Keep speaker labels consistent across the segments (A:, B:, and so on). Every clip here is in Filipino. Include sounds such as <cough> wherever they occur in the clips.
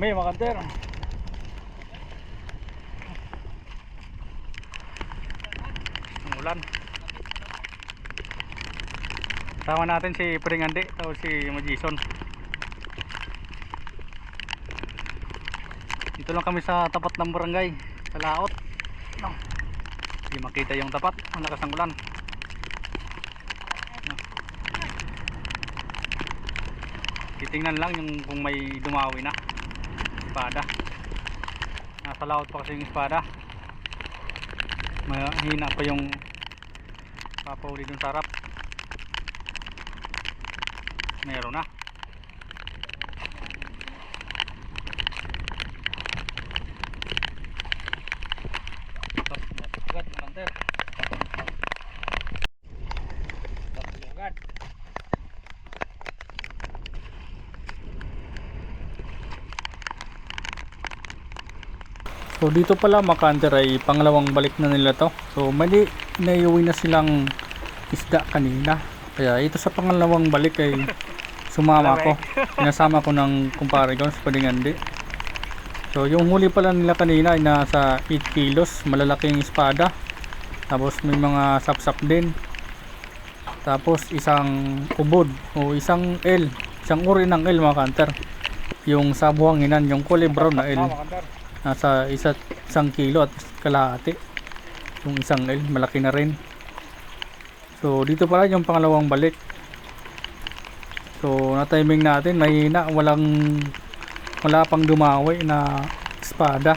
A: Kami mga kanter. Ang ulan. Sama natin si Pringandi o si Majison. Dito lang kami sa tapat ng barangay, sa Laot. Hindi makita yung tapat, ang lakas ng ulan. Titingnan lang yung kung may dumawi na. Espada. Nasa Laot pa kasi yung espada. Mahina pa yung papauli dun sa harap. Meron na. So dito pala Makanter ay pangalawang balik na nila to. So mali naiuwi na silang isda kanina. Kaya ito sa pangalawang balik ay sumama ko. Pinasama ko ng kumpare ko sa Padingandi. So yung huli pala nila kanina ay nasa 8 kilos, malalaking espada. Tapos may mga sapsap din. Tapos isang ubod o isang L, isang uri ng L mga kanter. Yung sa buhanginan, yung kulay brown na L nasa isa, isang kilo at kalahati. Yung isang L malaki na rin. So dito pala yung pangalawang balik. So na timing natin mahina walang wala pang dumawi na espada.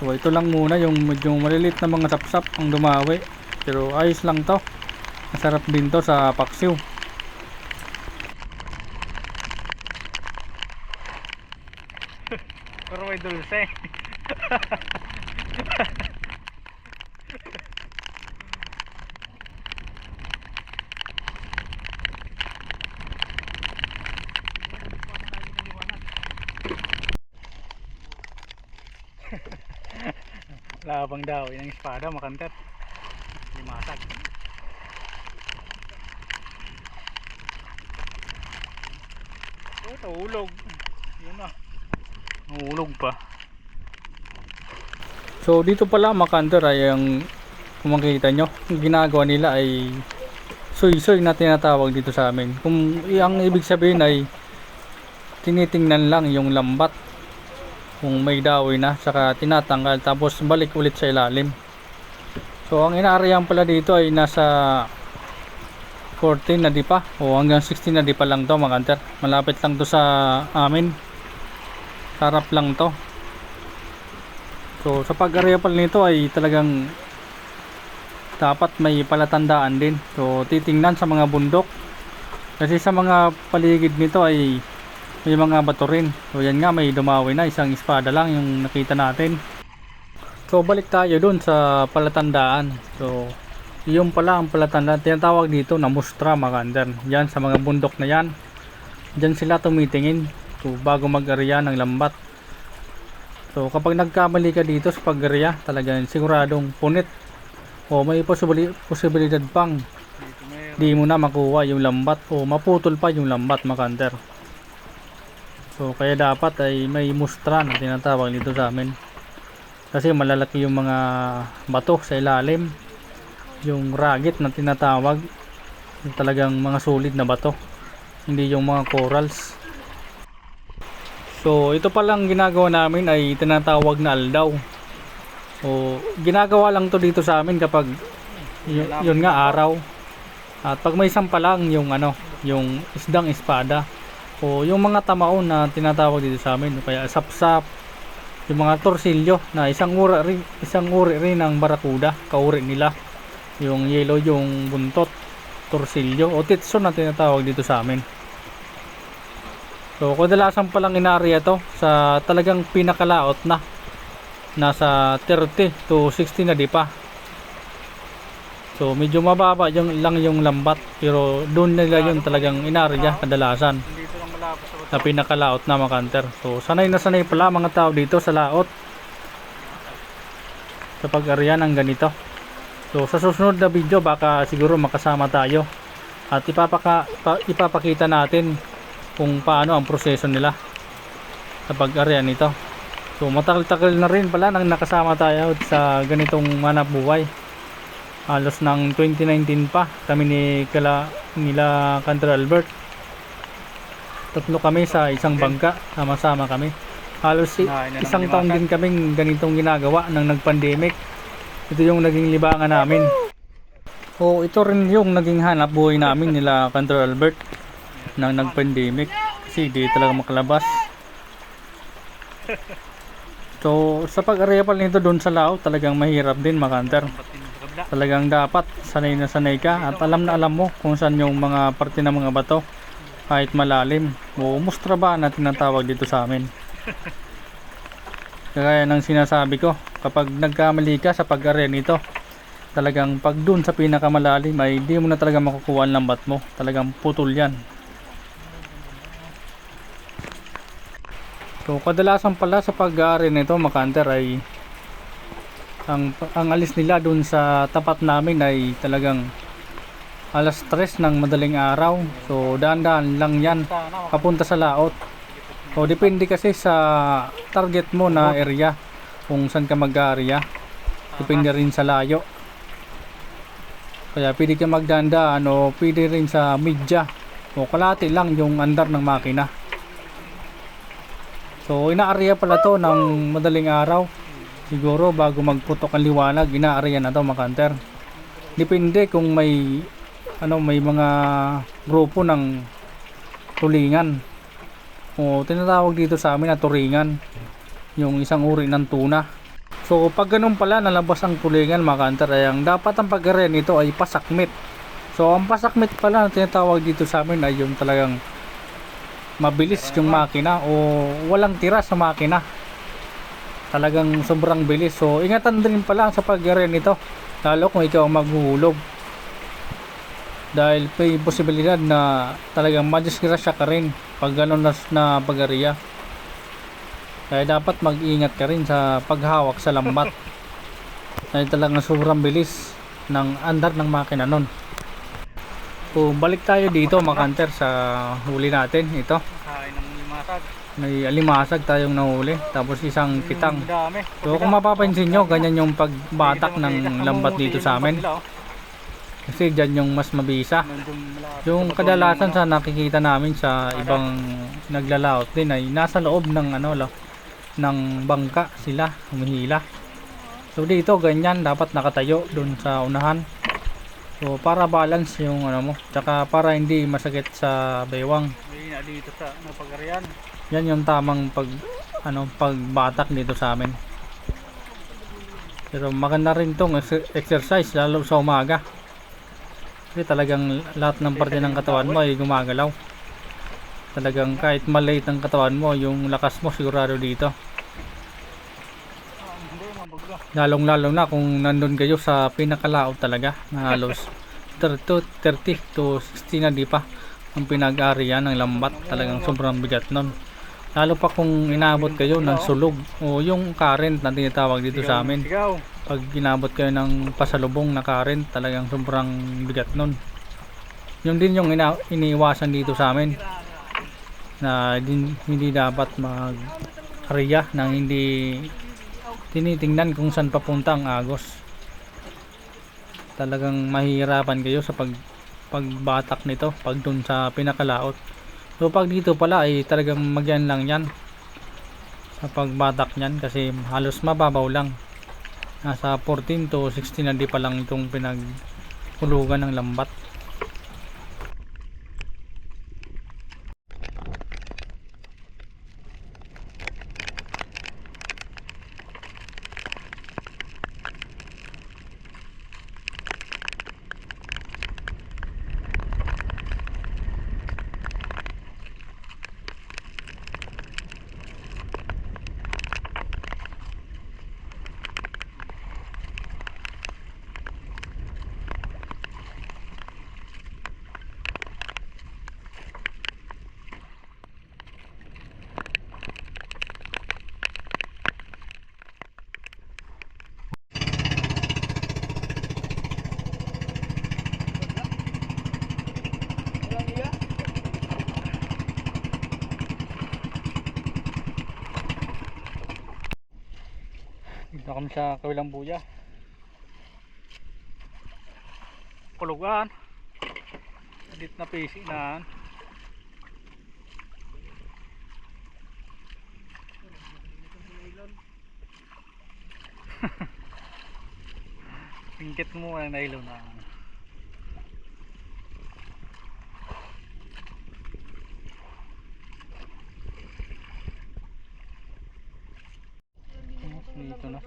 A: So ito lang muna yung medyo malilit na mga sapsap ang dumawi pero ayos lang to. Masarap din to sa paksiw Dulce. Labang daw, yung espada makantat. Limasag. Oh, nahulog. Yun na. Nahulog pa. So dito pala makanter ay ang kung makikita nyo, ang ginagawa nila ay soy-soy na tinatawag dito sa amin. Kung ang ibig sabihin ay tinitingnan lang yung lambat kung may dawi na saka tinatanggal tapos balik ulit sa ilalim. So ang inaarayan pala dito ay nasa 14 na di pa o hanggang 16 na di pa lang to mga kanter. Malapit lang to sa amin sarap lang to so sa pag-area nito ay talagang dapat may palatandaan din. So titingnan sa mga bundok. Kasi sa mga paligid nito ay may mga bato rin. So yan nga may dumawi na. Isang espada lang yung nakita natin. So balik tayo dun sa palatandaan. So yung pala ang palatandaan. Tinatawag dito na mustra mga under yan sa mga bundok na yan. Dyan sila tumitingin. So, bago mag-area ng lambat. So, kapag nagkamali ka dito sa pag-area, talagang siguradong punit. O may posibili posibilidad pang di mo na makuha yung lambat o maputol pa yung lambat makanter. So, kaya dapat ay may mustra na tinatawag dito sa amin. Kasi malalaki yung mga bato sa ilalim. Yung ragit na tinatawag. Yung talagang mga solid na bato. Hindi yung mga corals. So, ito palang ginagawa namin ay tinatawag na aldaw. So, ginagawa lang to dito sa amin kapag yun, yun nga araw. At pag may sampalang yung ano, yung isdang espada o yung mga tamaon na tinatawag dito sa amin, kaya sapsap, yung mga torsilyo na isang uri rin, isang uri rin ng barakuda, kauri nila. Yung yellow yung buntot, torsilyo o titso na tinatawag dito sa amin. So, kadalasan palang inarya to sa talagang pinakalaot na. Nasa 30 to 60 na di pa. So, medyo mababa yung, lang yung lambat. Pero doon nila yun talagang inarya kadalasan. Na pinakalaot na mga kanter. So, sanay na sanay pala mga tao dito sa laot. Sa pag-arya ng ganito. So, sa susunod na video baka siguro makasama tayo. At ipapaka, pa- ipapakita natin kung paano ang proseso nila sa pag-area nito. So matagal-tagal na rin pala nang nakasama tayo sa ganitong manap buhay. Halos ng 2019 pa kami ni kala nila Cantor Albert. Tatlo kami sa isang bangka, sama-sama kami. Halos isang taon din kaming ganitong ginagawa nang nag-pandemic. Ito yung naging libangan namin. O ito rin yung naging hanap buhay namin nila Cantor Albert nang nag-pandemic kasi di talaga makalabas. So sa pag-area pala nito doon sa Lao talagang mahirap din makanter. Talagang dapat sanay na sanay ka at alam na alam mo kung saan yung mga parte ng mga bato kahit malalim o mustra ba na tinatawag dito sa amin. Kagaya ng sinasabi ko, kapag nagkamali ka sa pag-area nito, talagang pag dun sa pinakamalalim ay di mo na talaga makukuha ang lambat mo. Talagang putol yan. So kadalasan pala sa pag-area nito, makanter ay ang, ang alis nila dun sa tapat namin ay talagang alas 3 ng madaling araw. So daan-daan lang yan papunta sa laot. O depende kasi sa target mo na area kung saan ka mag-area. Depende rin sa layo. Kaya pwede ka magdandaan o pwede rin sa media o kalati lang yung andar ng makina. So ina-area pala to ng madaling araw. Siguro bago magputok ang liwanag, ina-area na to makanter. Depende kung may ano may mga grupo ng tulingan o tinatawag dito sa amin na turingan yung isang uri ng tuna so pag ganun pala nalabas ang tulingan mga kanter ay ang dapat ang pag nito ay pasakmit so ang pasakmit pala na tinatawag dito sa amin ay yung talagang mabilis yung makina o walang tira sa makina. Talagang sobrang bilis. So ingatan din pala sa pag nito lalo kung ikaw ang maghuhulog. Dahil may posibilidad na talagang madisgrasya ka rin pag gano'n na, na pag-ariya kaya dapat mag-ingat ka rin sa paghawak sa lambat. <laughs> Dahil talagang sobrang bilis ng andar ng makina nun so balik tayo dito makanter sa huli natin. Ito. May alimasag tayong nahuli tapos isang kitang. so kung mapapansin nyo ganyan yung pagbatak ng lambat dito sa amin. kasi dyan yung mas mabisa. Yung kadalasan sa nakikita namin sa ibang naglalaot din ay nasa loob ng ano lo, ng bangka sila humihila. So dito ganyan dapat nakatayo doon sa unahan. So para balance yung ano mo, tsaka para hindi masakit sa baywang.
B: May na dito sa napagarian.
A: Yan yung tamang pag ano pagbatak dito sa amin. Pero maganda rin tong ex- exercise lalo sa umaga. Kasi talagang lahat ng parte ng katawan mo ay gumagalaw. Talagang kahit maliit ang katawan mo, yung lakas mo sigurado dito. Lalong lalo na kung nandun kayo sa pinakalaot talaga na halos <laughs> 30 to 30 to 60 na di pa ang pinag-area ng lambat. Talagang sobrang bigat nun. Lalo pa kung inabot kayo ng sulog o yung current na tinatawag dito sa amin. Pag ginabot kayo ng pasalubong na current talagang sobrang bigat nun. Yun din yung ina- iniiwasan dito sa amin na din, hindi dapat mag area nang hindi tinitingnan kung saan papunta ang agos. Talagang mahihirapan kayo sa pag pagbatak nito pag dun sa pinakalaot. So pag dito pala ay talagang magyan lang yan. Sa pagbatak nyan kasi halos mababaw lang. Nasa 14 to 16 na di pa lang itong pinaghulugan ng lambat kami sa kabilang buya. Pulugan. Edit na PC na. Pingkit <laughs> mo ang nailo na.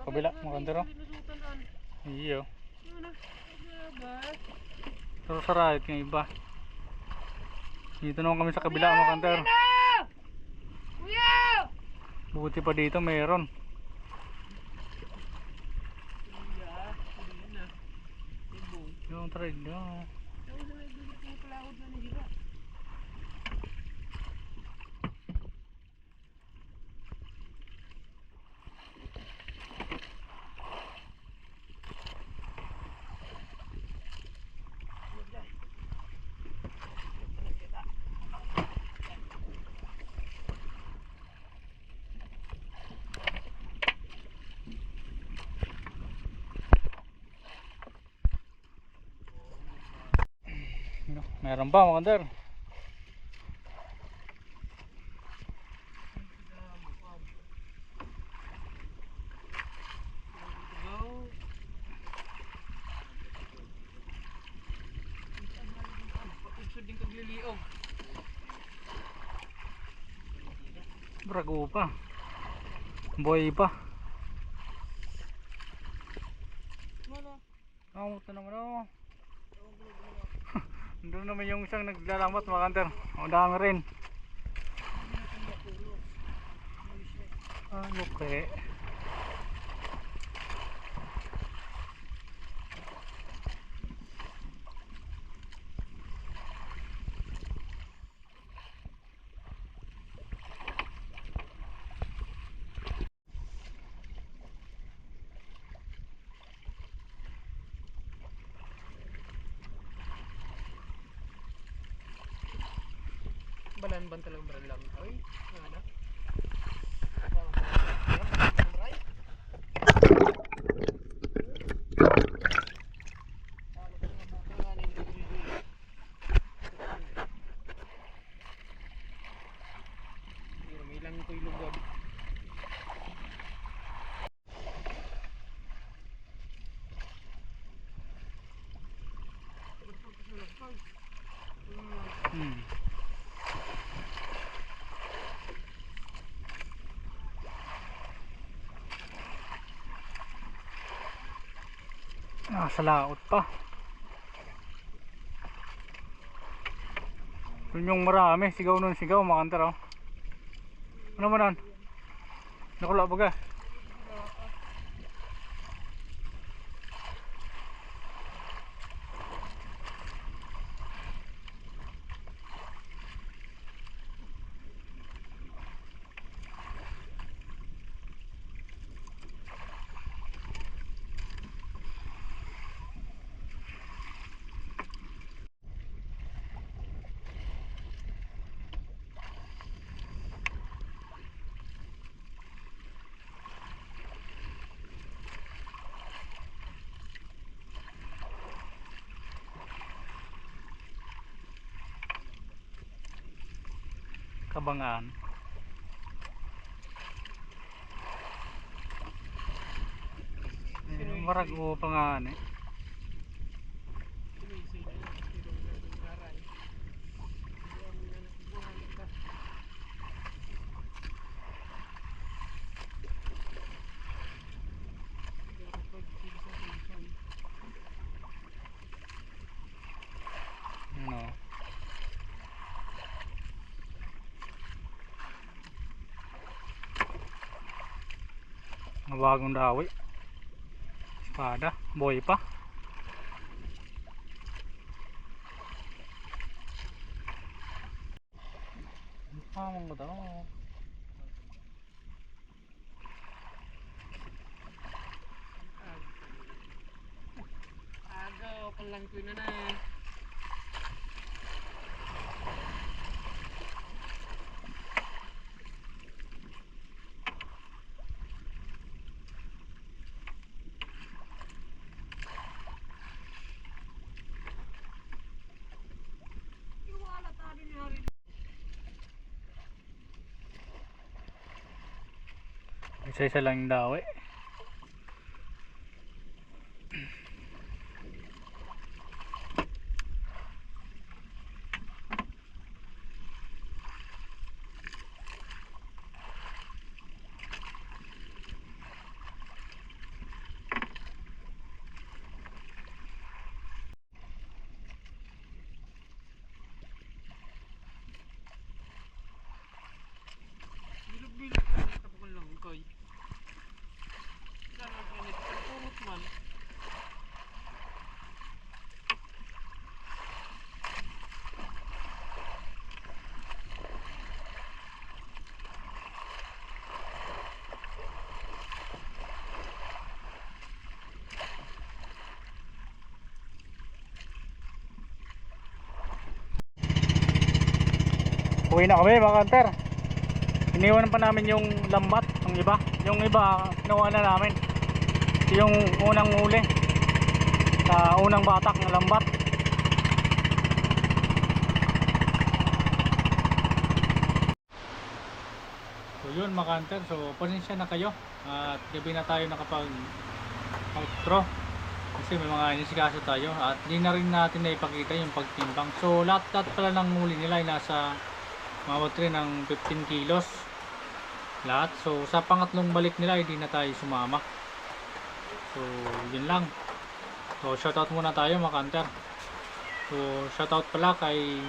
A: Kabila, makandero. Iyo. Pero sa right ng iba. Dito naman kami sa kabila, makandero. Buti pa dito mayroon. Yung trade nyo. Meron pa mga der. Brago pa. Boy pa. Kamot na naman oh. Doon isang naglalamat mga kanter. Undahan rin. Ano kaya?
C: Balan-ban talagang brand lang. Ay, ano? May lang ko ilugod.
A: Hmm. Nasa laot pa. Yun yung marami. Sigaw nun sigaw. Makantar oh. Ano man nun? Nakula baga. Kabangaan. Eh, marag o pangaan eh. Ano? Mga bagong dawi. Espada, boy pa. Ah, mga daw.
C: Agaw, palang ko na na.
A: Isa-isa lang yung dawi. Uwi na kami mga kanter. Iniwan pa namin yung lambat, yung iba. Yung iba, kinuha na namin. Yung unang huli. Sa unang batak ng lambat. So yun mga kanter, so pasensya na kayo. At gabi na tayo nakapag outro. Kasi may mga inisikaso tayo at di na rin natin na ipakita yung pagtimbang. So lahat-lahat pala ng huli nila ay nasa Mabot rin ng 15 kilos lahat. So sa pangatlong balik nila hindi na tayo sumama. So yun lang. So shoutout muna tayo mga kanter. So shoutout pala kay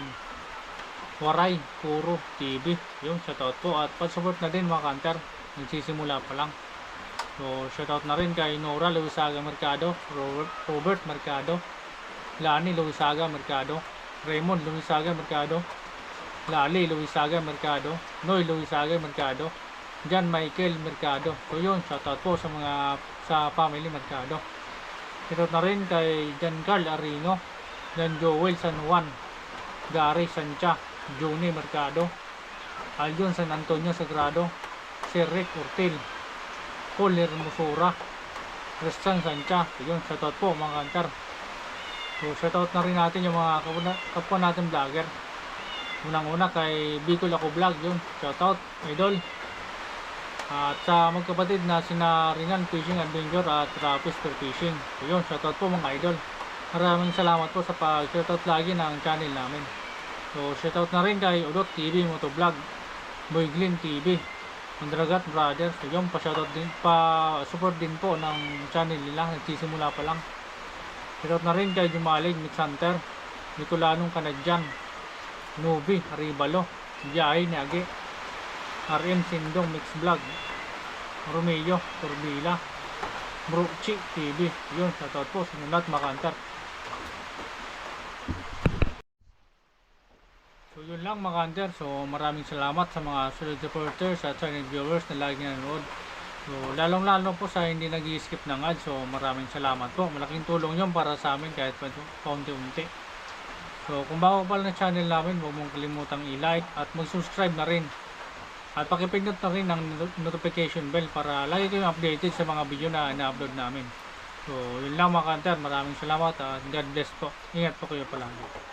A: Waray Puro TV. Yung shoutout po at pag-support na din mga kanter. Nagsisimula pa lang. So shoutout na rin kay Nora Luisaga Mercado, Robert, Robert Mercado, Lani Luisaga Mercado, Raymond Luisaga Mercado, Lali Luisaga Mercado, Noy Luisaga Mercado, John Michael Mercado. So yun, shoutout po sa mga sa family Mercado. Shoutout na rin kay John Carl Arino, John Joel San Juan, Gary Sancha, Juni Mercado, Aljon San Antonio Sagrado, Sir Rick Ortil, Paul Hermosura, Christian Sancha. So yun, shoutout po mga kantar. So shoutout na rin natin yung mga kapwa natin vlogger. Unang-una kay Bicol Ako Vlog yun. Shoutout, idol. At sa magkapatid na sina Ringan Fishing Adventure at Rapis for Fishing. So yun, shoutout po mga idol. Maraming salamat po sa pag-shoutout lagi ng channel namin. So shoutout na rin kay Udot TV Motovlog, Boy Glyn TV, Mandragat Brothers. So yun, pa-shoutout din, pa-support din po ng channel nila. Nagsisimula pa lang. Shoutout na rin kay Jumalig Mix Hunter, Nicolanong Canadyan, Nubi, Aribalo, Jai, Nagi, RM Sindong Mix Vlog, Romeo, Turbila, Bruchi TV. Yun, shoutout po lahat makantar. So yun lang mga hunter. So maraming salamat sa mga solid supporters at silent viewers na lagi nanonood. So lalong lalo po sa hindi nag skip ng ads. So maraming salamat po. Malaking tulong yun para sa amin kahit pa kaunti-unti. So kung bago pa lang channel namin, huwag mong kalimutang i-like at mag-subscribe na rin. At pakipindot na rin ng not- notification bell para lagi kayong updated sa mga video na na-upload namin. So yun lang mga hunter. Maraming salamat at God bless po. Ingat po kayo palagi.